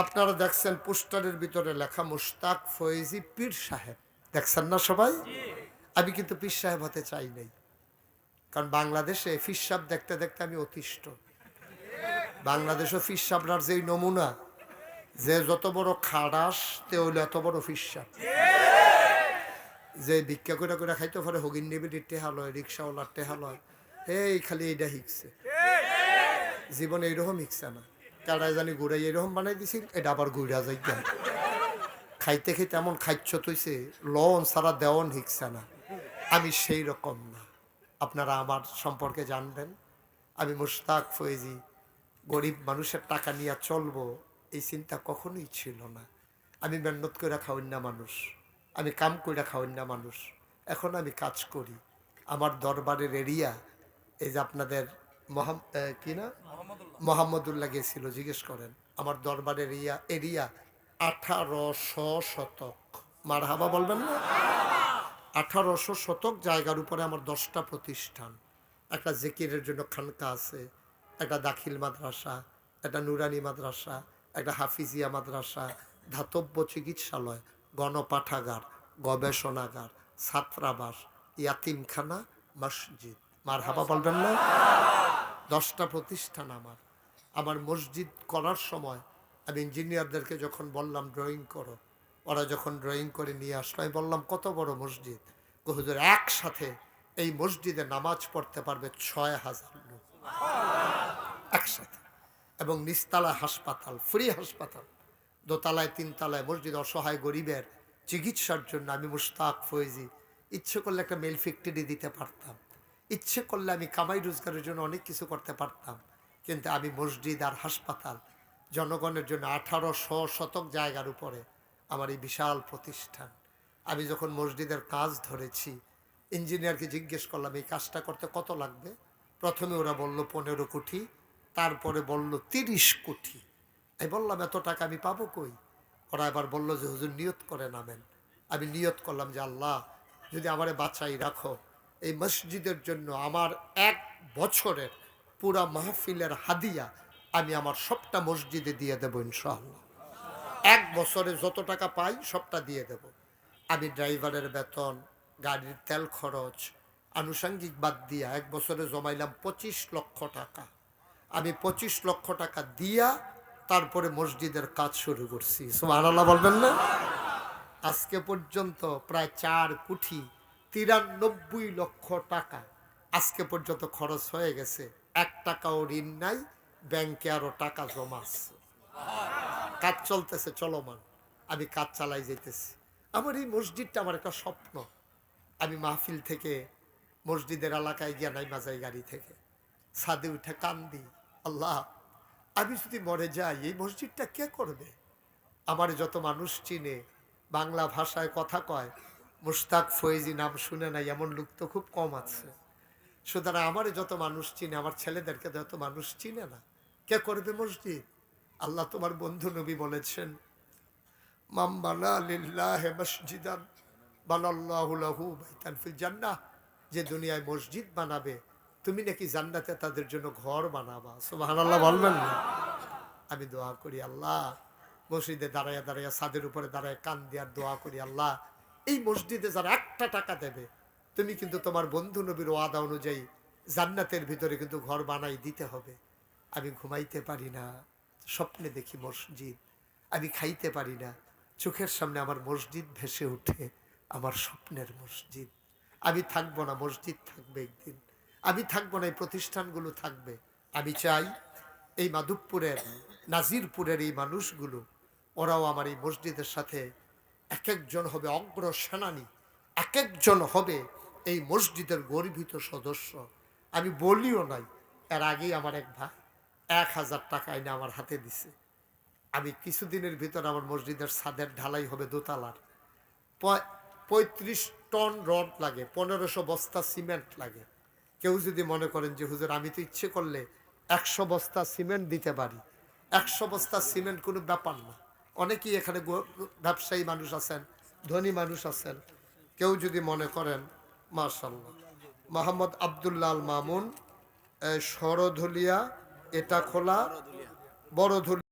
আপনারা দেখছেন পোস্টারের ভিতরে লেখা মুশতাক ফয়েজি পীর সাহেব। দেখছেন না সবাই? আমি কিন্তু পীর সাহেব হতে চাই নাই। কারণ বাংলাদেশে ফির সাহেব দেখতে দেখতে আমি অতিষ্ঠ। বাংলাদেশও ফির সাহেবরার যেই নমুনা, যে যত বড় খাড়াস তে হইলে এত বড় ফির সাহেব যে ভিক্ষা করে করে খাইতে পারে, হগিন নেবিটির টেহা লয় রিক্সাওয়ালার টেহা লয় এই খালি এইটা শিখছে জীবনে এইরকম শিখছে না। কারাই জানি ঘুরাই এরকম বানাই দিছিল এটা আবার ঘুরা যাই খাইতে খাইতে এমন খাইচ্ছ তৈছে লন সারা দেওয়ন শিখছে না। আমি সেই রকম না। আপনারা আমার সম্পর্কে জানবেন। আমি মুশতাক ফয়েজি, গরিব মানুষের টাকা নিয়ে চলবো, এই চিন্তা কখনোই ছিল না। আমি মেহনত করে খাওয়াই না মানুষ। আমি কাম করে খাওয়াই না মানুষ। এখন আমি কাজ করি। আমার দরবারের এরিয়া, এই যে আপনাদের কি না? মোহাম্মদুল্লাহ। গেছিল জিজ্ঞেস করেন। আমার দরবারের এরিয়া এরিয়া আঠারোশো শতক। মার হাবা বলবেন না? আঠারোশো শতক জায়গার উপরে আমার দশটা প্রতিষ্ঠান। একটা জেকিরের জন্য খানকা আছে একটা দাখিল মাদ্রাসা একটা নুরানি মাদ্রাসা একটা হাফিজিয়া মাদ্রাসা ধাতব্য চিকিৎসালয় গণপাঠাগার গবেষণাগার ছাত্রাবাস ইয়াতিমখানা মসজিদ। মার হাবা বলবেন না? দশটা প্রতিষ্ঠান আমার। আমার মসজিদ করার সময় আমি ইঞ্জিনিয়ারদেরকে যখন বললাম ড্রয়িং করো। ওরা যখন ড্রয়িং করে নিয়ে আসলো, আমি বললাম, কত বড় মসজিদ? গহুদের একসাথে এই মসজিদে নামাজ পড়তে পারবে ছয় হাজার লোক। একসাথে। এবং নিস্তালা হাসপাতাল, ফ্রি হাসপাতাল। দোতলায়, তিনতলায় মসজিদ অসহায় গরিবের চিকিৎসার জন্য আমি মুস্তাক ফয়েজি ইচ্ছে করলে একটা মেল দিতে পারতাম। ইচ্ছে করলে আমি কামাই রোজগারের জন্য অনেক কিছু করতে পারতাম। কিন্তু আমি মসজিদ আর হাসপাতাল, জনগণের জন্য আঠারোশো শতক জায়গার উপরে আমার এই বিশাল প্রতিষ্ঠান। আমি যখন মসজিদের কাজ ধরেছি, ইঞ্জিনিয়ারকে জিজ্ঞেস করলাম, এই কাজটা করতে কত লাগবে? প্রথমে ওরা বলল, পনেরো কোটি। তারপরে বলল, তিরিশ কোটি। আমি বললাম, এত টাকা আমি পাবো কই? ওরা এবার বলল যে, হুজুর, নিয়ত করে নামেন। আমি নিয়ত করলাম যে, আল্লাহ, যদি আমারে বাঁচাই রাখো এই মসজিদের জন্য আমার এক বছরের পুরা মাহফিলের হাদিয়া আমি আমার সবটা মসজিদে দিয়ে দেবো ইনশাআল্লাহ। এক বছরে যত টাকা পাই সবটা দিয়ে দেব। আমি ড্রাইভারের বেতন, গাড়ির তেল খরচ, আনুষঙ্গিক বাদ দিয়া এক বছরে জমাইলাম পঁচিশ লক্ষ টাকা। আমি পঁচিশ লক্ষ টাকা দিয়া তারপরে মসজিদের কাজ শুরু করছি। সুবহানাল্লাহ বলবেন না? আজকে পর্যন্ত প্রায় চার কোটি তিরানব্বই লক্ষ টাকা। আজকে পর্যন্ত খরচ হয়ে গেছে। এক টাকাও ঋণ নাই, ব্যাংকে আরও টাকা জমা আছে। কাজ চলতেছে, চলমান। আমি কাজ চালাই যেতেছি আমার এই মসজিদটা আমার একটা স্বপ্ন। আমি মাহফিল থেকে মসজিদের এলাকায় গিয়া নাই মাজাই গাড়ি থেকে। ছাদে উঠে কান্দি আল্লাহ, আমি যদি মরে যাই, এই মসজিদটা কে করবে? আমার যত মানুষ চিনে, বাংলা ভাষায় কথা কয় মুশতাক ফয়েজি নাম শুনে নাই, এমন লোক তো খুব কম আছে। সুতরাং আমার যত মানুষ চিনে, আমার ছেলেদেরকে যত মানুষ চিনে না, কে করবে মসজিদ? আল্লাহ তোমার বন্ধু নবী বলেছেন যে দুনিয়ায় মসজিদ বানাবে, তুমি নাকি জান্নাতে তাদের জন্য ঘর বানাবা? সুবহানাল্লাহ বলবেন না। আমি দোয়া করি আল্লাহ, মসজিদে দাঁড়াইয়া দাঁড়াইয়া ছাদের উপরে দাঁড়ায় কান দেওয়ার দোয়া করি আল্লাহ এই মসজিদে যারা একটা টাকা দেবে, তুমি কিন্তু তোমার বন্ধু নবীর ওয়াদা অনুযায়ী জান্নাতের ভিতরে কিন্তু ঘর বানাই দিতে হবে। আমি ঘুমাইতে পারি না, স্বপ্নে দেখি মসজিদ, আমি খাইতে পারি না। চোখের সামনে আমার মসজিদ ভেসে ওঠে, আমার স্বপ্নের মসজিদ। আমি থাকব না, মসজিদ থাকবে একদিন। আমি থাকব না, এই প্রতিষ্ঠানগুলো থাকবে। আমি চাই এই মাধবপুরের, নাজিরপুরের এই মানুষগুলো, ওরাও আমার এই মসজিদের সাথে এক একজন হবে অগ্র সেনানী এক একজন হবে এই মসজিদের গর্বিত সদস্য। আমি বলিও নাই, এর আগেই আমার এক ভাই এক হাজার টাকা এনে আমার হাতে দিছে। আমি কিছুদিনের ভিতর আমার মসজিদের ছাদের ঢালাই হবে দোতলার। পঁয়ত্রিশ টন রড লাগে, পনেরোশো বস্তা সিমেন্ট লাগে। কেউ যদি মনে করেন যে, হুজুর, আমি তো ইচ্ছে করলে একশো বস্তা সিমেন্ট দিতে পারি। একশো বস্তা সিমেন্ট কোনো ব্যাপার না। অনেকেই এখানে ব্যবসায়ী মানুষ আছেন, ধনী মানুষ আছেন, কেউ যদি মনে করেন মার্শাল্লাহ মোহাম্মদ আবদুল্লাল মামুন সরধুলিয়া এটা খোলা, বড়ধুলিয়া।